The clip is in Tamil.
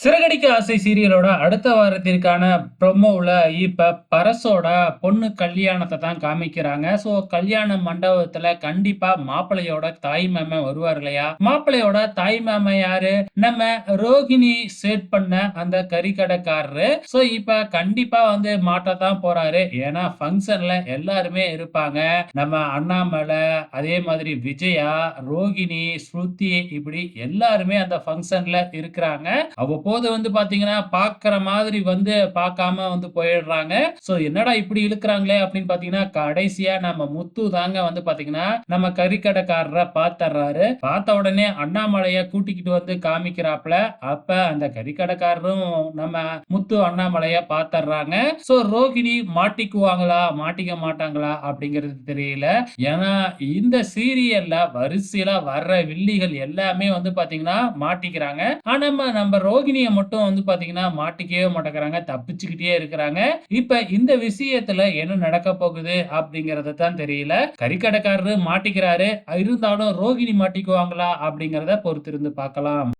சிறகடிக்க ஆசை சீரியலோட அடுத்த வாரத்திற்கான ப்ரொமோவில் இப்போ பரசோட பொண்ணு கல்யாணத்தை தான் காமிக்கிறாங்க. ஸோ கல்யாண மண்டபத்தில் கண்டிப்பாக மாப்பிள்ளையோட தாய் மாமன் வருவார் இல்லையா? மாப்பிள்ளையோட தாய் மாமன் யாரு? நம்ம ரோகிணி செட் பண்ண அந்த கறிக்கடைக்காரரு. ஸோ இப்போ கண்டிப்பாக வந்து மாட்ட தான் போறாரு. ஏன்னா ஃபங்க்ஷன்ல எல்லாருமே இருப்பாங்க. நம்ம அண்ணாமலை அதே மாதிரி விஜயா ரோகிணி ஸ்ருதி இப்படி எல்லாருமே அந்த ஃபங்க்ஷன்ல இருக்கிறாங்க. அவ்வப்போது வந்து பாத்தீங்கன்னா பாக்குற மாதிரி வந்து பார்க்காம வந்து போயிடுறாங்க. சோ என்னடா இப்படி இழுக்கிறாங்களே அப்படின்னு பாத்தீங்கன்னா கடைசியா நம்ம முத்து தாங்க வந்து பாத்தீங்கன்னா நம்ம கறிக்கடைக்காரரை பார்த்தர்றாரு பார்த்த உடனே அண்ணாமலைய கூட்டிக்கிட்டு வந்து காமிக்கிறாப்ல அப்ப அந்த கறிக்கடைக்காரரும் நம்ம முத்து அண்ணாமலைய பார்த்தர்றாங்க சோ ரோகிணி மாட்டிக்குவாங்களா மாட்டிக்க மாட்டாங்களா அப்படிங்கிறது தெரியல. ஏன்னா இந்த சீரியல்ல வரிசையில வர்ற வில்லிகள் எல்லாமே வந்து பாத்தீங்கன்னா மாட்டிக்கிறாங்க. ஆனா நம்ம நம்ம ரோகிணியை மட்டும் வந்து பாத்தீங்கன்னா மாட்டிக்கவே மாட்டேங்கிறாங்க தப்பிச்சுக்கிட்டே இருக்கிறாங்க. இப்ப இந்த விஷயத்துல என்ன நடக்க போகுது அப்படிங்கறது தான் தெரியல. கறிக்கடைக்காரரு மாட்டிக்கிறாரு இருந்தாலும் ரோகிணி மாட்டிக்குவாங்களா அப்படிங்கறத பொறுத்திருந்து பார்க்கலாம்.